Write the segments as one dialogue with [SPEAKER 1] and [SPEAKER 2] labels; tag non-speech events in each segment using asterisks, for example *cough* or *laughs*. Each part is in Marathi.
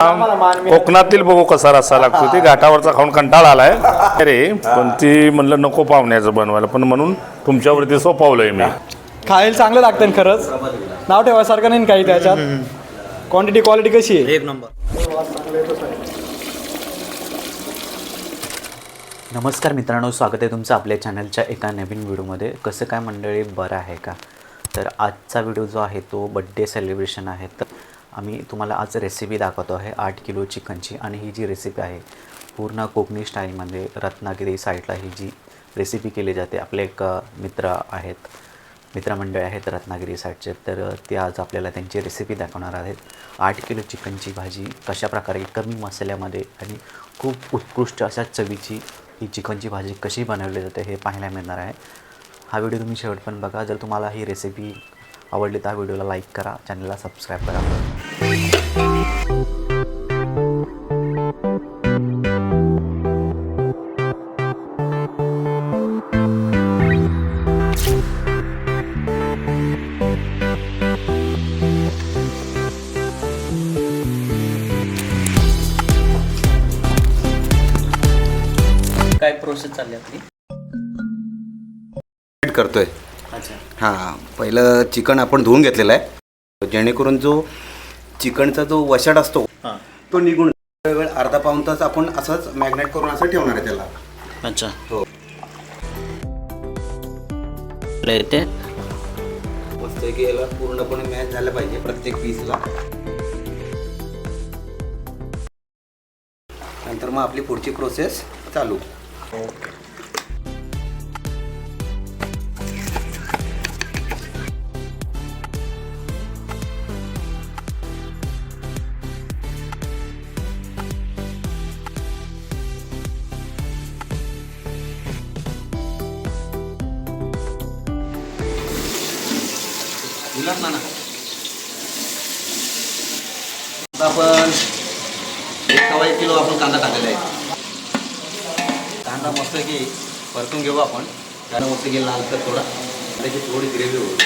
[SPEAKER 1] कोकणातील बघू कसा रस्सा लागतो ती घाटावरचा खाऊन कंटाळा आलाय. अरे पण ती म्हणलं नको पाहुण्याचं बनवायला पण म्हणून तुमच्यावरती सोपवलंय मी.
[SPEAKER 2] खायला चांगलं लागतं ना खरंच. नाव ठेवायसारखं नाही ना काही त्याच्यात. क्वांटिटी क्वालिटी कशी आहे?
[SPEAKER 3] एक नंबर. नमस्कार मित्रांनो स्वागत आहे तुमचं आपल्या चॅनलच्या एका नवीन व्हिडिओमध्ये. कसं काय मंडळी बरं आहे का? तर आजचा व्हिडिओ जो आहे तो बड्डे सेलिब्रेशन आहे. तर आम्ही तुम्हाला आज रेसिपी दाखवतो आहे आठ किलो चिकनची आणि ही जी रेसिपी आहे पूर्ण कोकणी स्टाईलमध्ये रत्नागिरी साईडला ही जी रेसिपी केली जाते आपले एक मित्र आहेत मित्रमंडळ आहेत रत्नागिरी साईडचे तर ते आज आपल्याला त्यांची रेसिपी दाखवणार आहेत. आठ किलो चिकनची भाजी कशाप्रकारे कमी मसाल्यामध्ये आणि खूप उत्कृष्ट अशा चवीची ही चिकनची भाजी कशी बनवली जाते हे पाहायला मिळणार आहे. हा व्हिडिओ तुम्ही शेवट पण बघा. जर तुम्हाला ही रेसिपी आवडली तर हा व्हिडिओला लाईक करा चॅनलला सबस्क्राईब करा.
[SPEAKER 4] प्रोसेस चालली आपली.
[SPEAKER 5] करतोय.
[SPEAKER 4] अच्छा.
[SPEAKER 5] हां पहिलं चिकन आपण धुवून घेतलेलं आहे. जेणेकरून जो चिकनचा जो वशाट असतो तो निघून वेळ अर्धा पाऊन तास आपण असंच मॅग्नेट करून असं ठेवणार आहे त्याला.
[SPEAKER 4] अच्छा.
[SPEAKER 5] हो.
[SPEAKER 4] इथे.
[SPEAKER 5] मस्त की याला पूर्णपणे मॅच झालं पाहिजे प्रत्येक पीसला नंतर मग आपली पुढची प्रोसेस चालू.
[SPEAKER 4] दिलास ना ना आता आपण एक सव्वा एक किलो आपण कांदा टाकलेला आहे कांदा मस्त की परतून घेऊ आपण. कांदा मस्त की लाल तर थोडा. त्याची थोडी ग्रेव्ही होईल.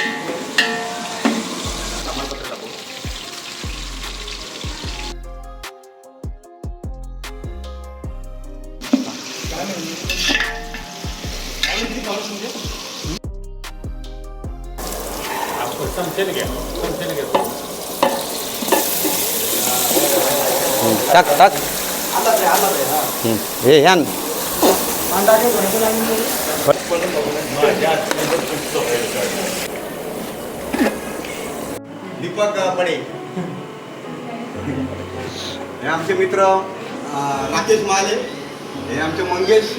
[SPEAKER 4] टाकू.
[SPEAKER 5] टाक टाक. हे ह्यान दीपक पडे हे आमचे मित्र राकेश महाले हे आमचे मंगेश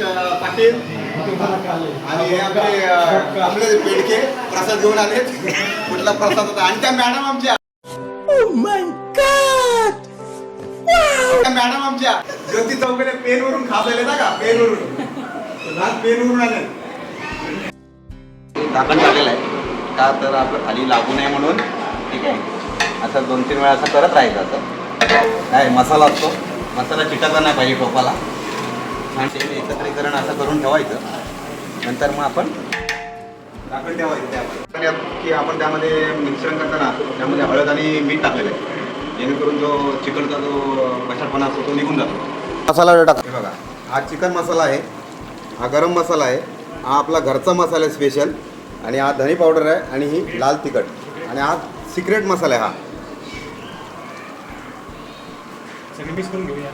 [SPEAKER 5] पाटील आणि हे आमचे आपले पेडके बेडके प्रसाद घेऊन आले कुठला प्रसाद होता? आणि त्या मॅडम आमच्या. Oh मॅडम आमच्या. ज्योती चौकडे पेनवरून खास आले ना का? पेनवरून आज पेनवरून आले. झाकण टाकलेलं आहे. का तर आपलं खाली लागू नये म्हणून. ठीक आहे. असं दोन तीन वेळा असं करत राहायचं असं. काय मसाला असतो. मसाला चिटकला नाही पाहिजे टोपाला. आणि ते एकत्रीकरण असं करून ठेवायचं. नंतर मग आपण झाकण ठेवायचं की आपण त्यामध्ये मिश्रण करताना त्यामध्ये हळद आणि मीठ टाकलेलं आहे. जेणेकरून जो चिकनचा जो कशापणा असतो तो निघून जातो. मसाला टाक. हे बघा हा चिकन मसाला आहे हा गरम मसाला आहे हा आपला घरचा मसाला आहे स्पेशल आणि हा धनी पावडर आहे आणि ही लाल तिखट. आणि हा सिक्रेट मसाला आहे हा.
[SPEAKER 2] सगळे मिक्स करून घेऊया.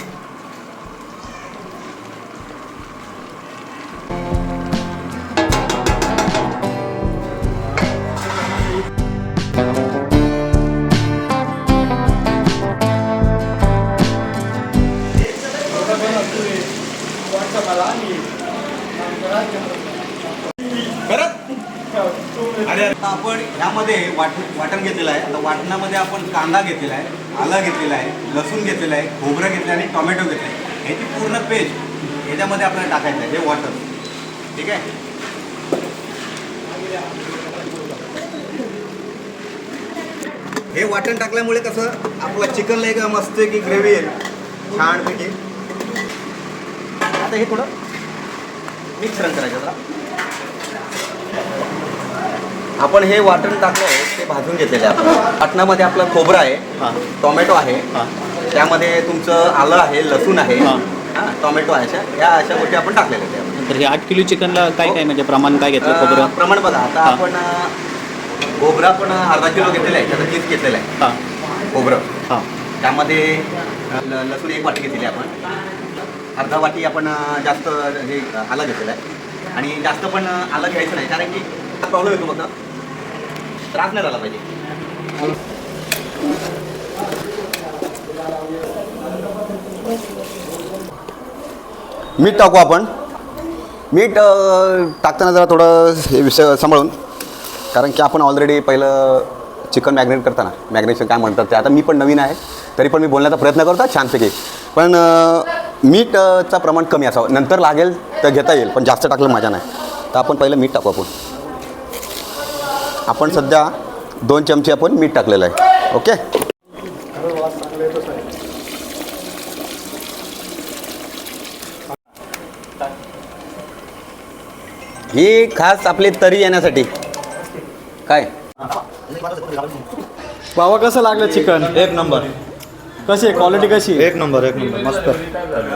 [SPEAKER 5] आता आपण ह्यामध्ये वाट वाटण घेतलेलं आहे. आता वाटणामध्ये आपण कांदा घेतलेला आहे आला घेतलेला आहे लसूण घेतलेला आहे खोबरं घेतलं आणि टोमॅटो घेतलं आहे ह्याची पूर्ण पेस्ट ह्याच्यामध्ये आपल्याला टाकायचं आहे हे वाटण. ठीक आहे? हे वाटण टाकल्यामुळे कसं आपलं चिकनला एक मस्त की ग्रेव्ही आहे. छानपैकी. आता हे थोडं मिक्सरण करायचं जरा. आपण हे वाटण टाकलं आहे ते भाजून घेतलेलं आहे आपण. वाटणामध्ये आपलं खोबरं आहे
[SPEAKER 4] हां.
[SPEAKER 5] टोमॅटो आहे.
[SPEAKER 4] हां.
[SPEAKER 5] त्यामध्ये तुमचं आलं आहे लसूण आहे.
[SPEAKER 3] हां.
[SPEAKER 5] हां टोमॅटो आहे अशा. या अशा गोष्टी आपण टाकलेल्या आहेत.
[SPEAKER 3] तर हे आठ किलो चिकनला काय काय म्हणजे प्रमाण काय घेतलं खोबरं?
[SPEAKER 5] प्रमाण बघा आता
[SPEAKER 3] हां.
[SPEAKER 5] आपण खोबरं आपण अर्धा किलो घेतलेलं आहे त्याचं तीस घेतलेलं आहे.
[SPEAKER 3] हां.
[SPEAKER 5] खोबरं.
[SPEAKER 3] हां.
[SPEAKER 5] त्यामध्ये लसूण एक वाटी घेतलेली आपण. अर्धा वाटी आपण जास्त हे आलं घेतलेलं आहे. आणि जास्त पण आलं घ्यायचं नाही कारण की प्रॉब्लेम येतो फक्त. त्रास नाही झाला पाहिजे. मीठ टाकू आपण. मीठ टाकताना जरा थोडं हे विषय सांभाळून. कारण की आपण ऑलरेडी पहिलं चिकन मॅग्नेट करताना मॅग्नेशन काय म्हणतात ते आता मी पण नवीन आहे तरी पण मी बोलण्याचा प्रयत्न करतो छानपैकी. पण मीठचं प्रमाण कमी असावं. नंतर लागेल तर घेता येईल पण जास्त टाकलं मजा नाही. तर आपण पहिलं मीठ टाकू आपण. आपण सध्या दोन चमचे आपण मीठ टाकलेलं आहे. ओके? ही खास आपली तरी येण्यासाठी. काय?
[SPEAKER 2] बाबा कसं लागलं चिकन?
[SPEAKER 6] एक नंबर.
[SPEAKER 2] कशी आहे? क्वालिटी कशी आहे?
[SPEAKER 6] एक नंबर एक नंबर. मस्त.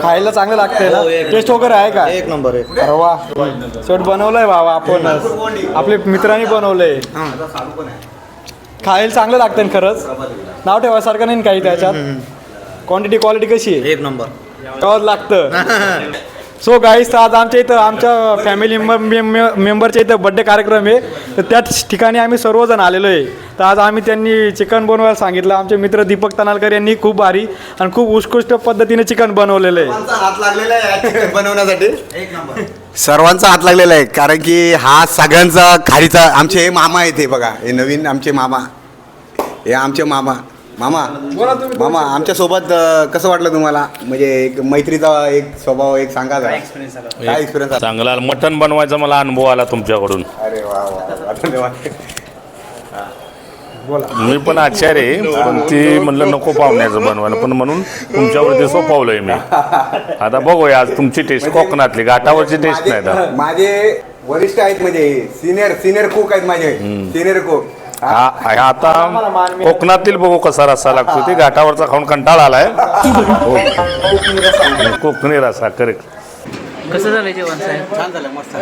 [SPEAKER 2] खायला चांगलं लागतंय ना?
[SPEAKER 6] हो, एक
[SPEAKER 2] टेस्ट वगैरे आहे का?
[SPEAKER 6] एक नंबर एक
[SPEAKER 2] अरे वा. शेवट बनवलंय बाबा आपण. आपल्या मित्रांनी बनवलंय. खायला चांगलं लागतं ना खरंच? नाव ठेवायसारखं नाही ना काही त्याच्यात? क्वांटिटी क्वालिटी कशी आहे?
[SPEAKER 6] एक नंबर.
[SPEAKER 2] कवर लागतं. *laughs* सो गाईस आज आमच्या इथं आमच्या फॅमिली मेंबरच्या इथं बड्डे कार्यक्रम आहे. तर त्याच ठिकाणी आम्ही सर्वजण आलेलो आहे. तर आज आम्ही त्यांनी चिकन बनवायला सांगितलं. आमचे मित्र दीपक तनालकर यांनी खूप भारी आणि खूप उत्कृष्ट पद्धतीने चिकन बनवलेलं आहे.
[SPEAKER 5] हात लागलेला आहे बनवण्यासाठी. एक नंबर. सर्वांचा हात लागलेला आहे कारण की हा सगळ्यांचा खालीचा आमचे हे मामा आहेत हे बघा. हे नवीन आमचे मामा. हे आमचे मामा. मामा मामा आमच्यासोबत कसं वाटलं तुम्हाला? म्हणजे एक मैत्रीचा एक स्वभाव एक सांगा. काय एक्सपिरियन्स आला?
[SPEAKER 1] चांगला मटण बनवायचा मला अनुभव आला तुमच्याकडून.
[SPEAKER 5] अरे वा वा धन्यवाद
[SPEAKER 1] मी पण आचार्य आहे पण ती म्हणलं नको पाहुण्याचं बनवायला. पण म्हणून तुमच्यावरती सोपवलंय मी. आता बघूया आज तुमची टेस्ट कोकणातली. घाटावरची टेस्ट नाही आता
[SPEAKER 5] माझे- माझे वरिष्ठ आहेत म्हणजे सिनियर सिनियर कुक आहेत माझे. सिनियर कुक
[SPEAKER 1] हा हा आता कोकणातील बघू कसा रस्सा लागतो ते घाटावरचा खाऊन कंटाळा आलाय. हो. कोकणी रस्सा करेक्ट
[SPEAKER 3] कसं झालं जेवण साहेब?
[SPEAKER 5] छान झालं मस्त.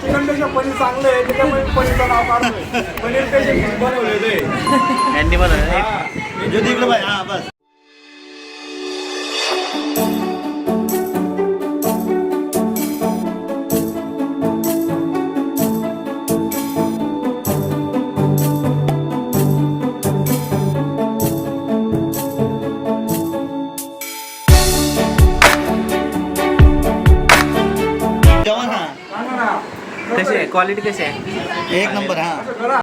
[SPEAKER 2] चिकनपेक्षा पनीर चांगलं आहे त्याच्यामुळे पनीरचं नाव काढलं. पनीर बनवलेलं आहे
[SPEAKER 3] यांनी बनवलं क्वालिटी कशी आहे?
[SPEAKER 6] एक नंबर हा.